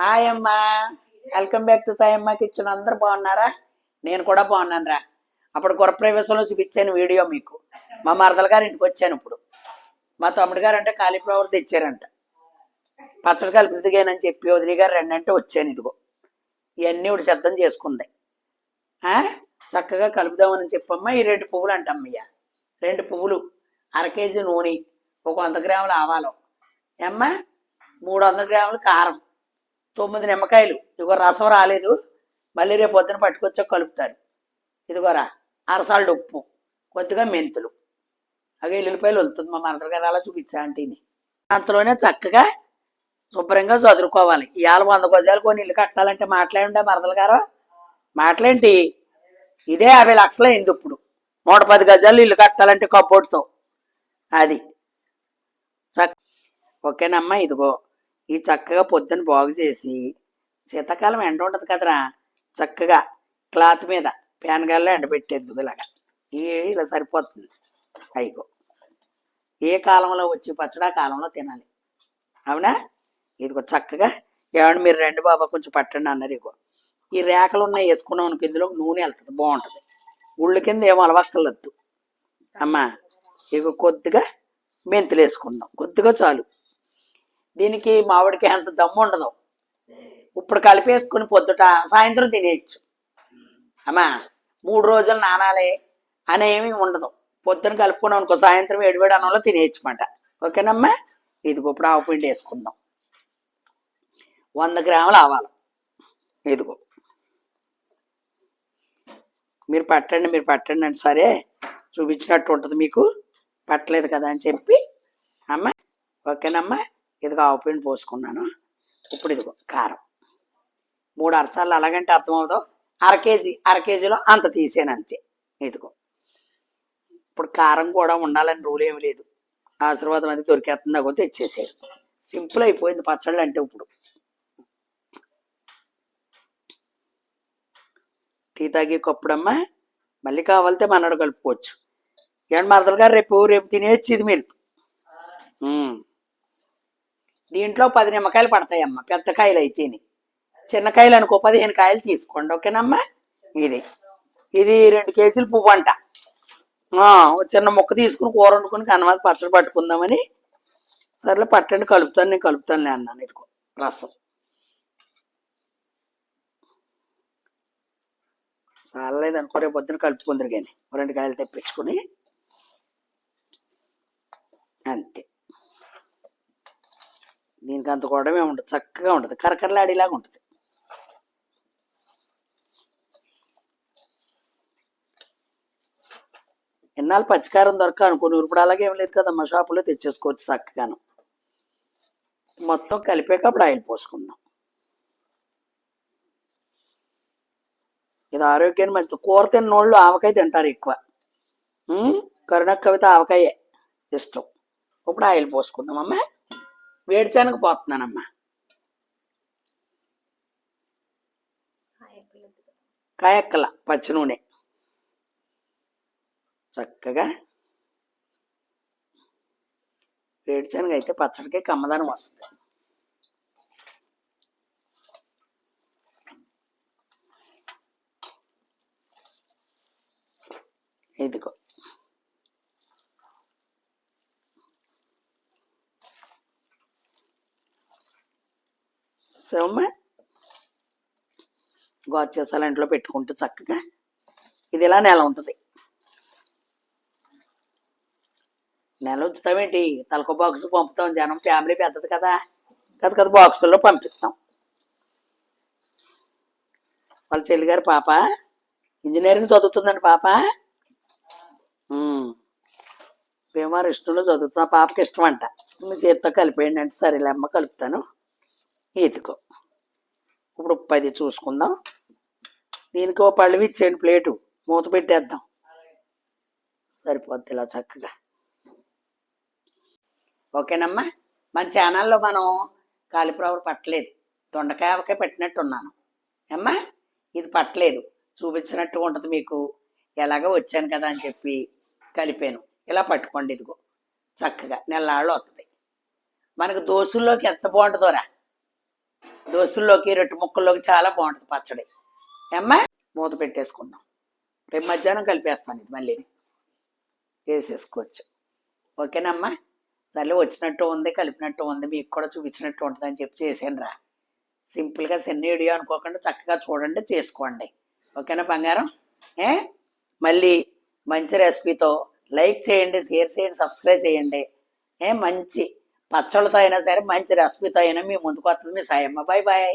అమ్మా. Welcome back to Sayamma kitchen అందరు బాగున్నారా? నేను కూడా బాగున్నాను రా అప్పుడు గురప్రవేశంలో చూపించాను వీడియో మీకు. మా మరదల గారి ఇంటికి వచ్చాను ఇప్పుడు. మా తమ్ముడు గారు అంటే కాలీఫ్లవర్ తెచ్చారంట. పచ్చడి కలిపి దిగానని చెప్పి వదిలి గారు రెండంటే వచ్చాను ఇదిగో. ఇవన్నీ ఇప్పుడు సిద్ధం చేసుకుంది. చక్కగా కలుపుదామని చెప్పమ్మా. ఈ రెండు పువ్వులు అంటమ్మయ్య. రెండు పువ్వులు. అర కేజీ నూనె. ఒక వంద గ్రాముల ఆవాలు. ఏమ్మా? మూడు వందల గ్రాములు కారం. తొమ్మిది నిమ్మకాయలు. ఇదిగో రసం రాలేదు. మళ్ళీ రేపు పొద్దున పట్టుకొచ్చా కలుపుతారు. ఇదిగోరా అరసాలు ఉప్పు కొద్దిగా మెంతులు. అగే ఎల్లుల్లిపాయలు వెళ్తుంది మా మరదలు గారు అలా చూపించా ఆంటీని. అంతలోనే చక్కగా శుభ్రంగా చదువుకోవాలి ఇవాళ వంద గజాలు కొన్ని ఇల్లు కట్టాలంటే మాట్లాడండి మరదలు గారు. మాట్లాంటి ఇదే యాభై లక్షలు అయింది ఇప్పుడు. నూట పది గజాలు ఇల్లు కట్టాలంటే కప్పోటుతో అది. చక్క ఓకేనమ్మా ఇదిగో. ఈ చక్కగా పొద్దున్న బాగు చేసి శీతాకాలం ఎండ ఉండదు కదరా చక్కగా క్లాత్ మీద పేనగాల్లో ఎండబెట్టేద్దు ఇలాగా ఈ ఇలా సరిపోతుంది. అయిగో ఏ కాలంలో వచ్చి పచ్చడి ఆ కాలంలో తినాలి. అవునా? ఇదిగో చక్కగా ఏమండి మీరు రెండు బాబా కొంచెం పట్టండి అన్నారు ఇగో ఈ రేఖలు ఉన్నాయి వేసుకున్నాం అనుకో ఇందులో నూనె వెళ్తుంది బాగుంటుంది. ఉళ్ళు కింద ఏమో అలవక్కర్లద్దు అమ్మా ఇగో కొద్దిగా మెంతులు వేసుకుందాం. కొద్దిగా చాలు. దీనికి మామిడికి అంత దమ్ము ఉండదు. ఇప్పుడు కలిపేసుకుని పొద్దుట సాయంత్రం తినేయచ్చు. అమ్మా మూడు రోజులు నానాలి అనేమి ఉండదు. పొద్దున కలుపుకున్నాం అనుకో సాయంత్రం వేడివేడి అన్నంలో తినేయచ్చు మాట. ఓకేనమ్మా? ఇదిగో ఇప్పుడు ఆవు పిండి వేసుకుందాం. వంద గ్రాములు ఆవాలు. ఇదిగో. మీరు పట్టండి మీరు పట్టండి అంటే సరే చూపించినట్టు ఉంటుంది మీకు. పట్టలేదు కదా అని చెప్పి. అమ్మ ఓకేనమ్మా? ఇదిగో ఆవు పిండి పోసుకున్నాను. ఇప్పుడు ఇదిగో కారం. మూడు అరసాలు అలాగంటే అర్థమవుదో? అర కేజీ అర కేజీలో అంత తీసాను అంతే. ఇదిగో. ఇప్పుడు కారం కూడా ఉండాలని రూల్ ఏమి లేదు. ఆశీర్వాదం అది దొరికేస్తుందా కొద్ది తెచ్చేసేది సింపుల్ అయిపోయింది పచ్చళ్ళు అంటే ఇప్పుడు. టీ తాగి కప్పుడమ్మా మళ్ళీ కావాలితే మనడు కలుపుకోవచ్చు. ఏమండి మరదలు గారు రేపు రేపు తినేయచ్చు ఇది మీరు. దీంట్లో పది నిమ్మకాయలు పడతాయమ్మా పెద్ద కాయలు అయితేని చిన్న కాయలు అనుకో పదిహేను కాయలు తీసుకోండి ఓకేనమ్మా? ఇది. ఇది రెండు కేజీలు పువ్వు అంట చిన్న ముక్క తీసుకుని కూర వండుకుని కన్నమాట పచ్చడి పట్టుకుందామని. సర్లే పట్టండి కలుపుతాను నేను కలుపుతానులే అన్నాను ఇదిగో రసం. చాలలేదు అనుకో రేపు పొద్దున కలుపుకుందరు కానీ రెండు కాయలు తెప్పించుకుని. అంతే. దీనికి అంత కూడా ఉండదు చక్కగా ఉంటుంది కరకరలాడేలాగా ఉంటుంది. ఎన్నాళ్ళు పచ్చికారం దొరక అనుకుని ఇప్పుడు అలాగే ఏం లేదు కదా మా షాపులో తెచ్చేసుకోవచ్చు చక్కగాను. మొత్తం కలిపాక అప్పుడు ఆయిల్ పోసుకుందాం. ఇది ఆరోగ్యాన్ని మంచి కూర తిన్నోళ్ళు ఆవకాయ తింటారు ఎక్కువ. కరుణ కవిత ఆవకాయే ఇష్టం. ఇప్పుడు ఆయిల్ పోసుకుందాం అమ్మా. వేడిచానికి పోతున్నానమ్మా. కాయక్కల పచ్చి నూనె. చక్కగా వేడిచానికి అయితే పచ్చడికి కమ్మదానం వస్తుంది. ఇదిగో. సోమ్మ గోచేసాల ఇంట్లో పెట్టుకుంటూ చక్కగా ఇది ఇలా నెల ఉంటుంది. నెల ఉంచుతామేంటి? తలకో బాక్స్ పంపుతాం. జనం ఫ్యామిలీ పెద్దది కదా. కదా కదా బాక్సుల్లో పంపిస్తాం. వాళ్ళ చెల్లిగారు పాప ఇంజనీరింగ్ చదువుతుందండి పాప. భీమా ఇష్టంలో చదువుతున్నా పాపకి ఇష్టం అంట మీ చేతితో కలిపేయండి అంటే సరేలే అమ్మ కలుపుతాను. ఇదిగో ఇప్పుడు పది చూసుకుందాం. దీనికి ఓ పళ్ళు ఇచ్చేయండి ప్లేటు. మూత పెట్టేద్దాం. సరిపోద్ది ఇలా చక్కగా. ఓకేనమ్మా? మన ఛానల్లో మనం కాలిఫ్లవర్ పట్టలేదు. దొండకాయ ఆవకాయ పెట్టినట్టున్నాను. అమ్మా ఇది పట్టలేదు. చూపించినట్టు ఉంటుంది మీకు. ఎలాగో వచ్చాను కదా అని చెప్పి కలిపాను. ఇలా పట్టుకోండి ఇదిగో. చక్కగా. నెల్లాళ్ళు వస్తుంది మనకు దోశల్లోకి ఎంత బాగుంటుందోరా దోస్తుల్లోకి రొట్టె ముక్కల్లోకి చాలా బాగుంటుంది పచ్చడి. ఏమ్మా? మూత పెట్టేసుకుందాం. రేపు మధ్యాహ్నం కలిపేస్తాను ఇది మళ్ళీ. చేసేసుకోవచ్చు. ఓకేనమ్మా? సర్లే వచ్చినట్టు ఉంది కలిపినట్టు ఉంది మీకు కూడా చూపించినట్టు ఉంటుంది అని చెప్పి చేసాను రా. సింపుల్గా చిన్న వీడియో అనుకోకుండా చక్కగా చూడండి చేసుకోండి. ఓకేనా బంగారం? ఏ? మళ్ళీ మంచి రెసిపీతో లైక్ చేయండి షేర్ చేయండి సబ్స్క్రైబ్ చేయండి. ఏ మంచి పచ్చళ్ళతో అయినా సరే మంచి రెసిపీతో అయినా మీ ముందుకు వస్తుంది మీ సాయమ్మ బాయ్ బాయ్.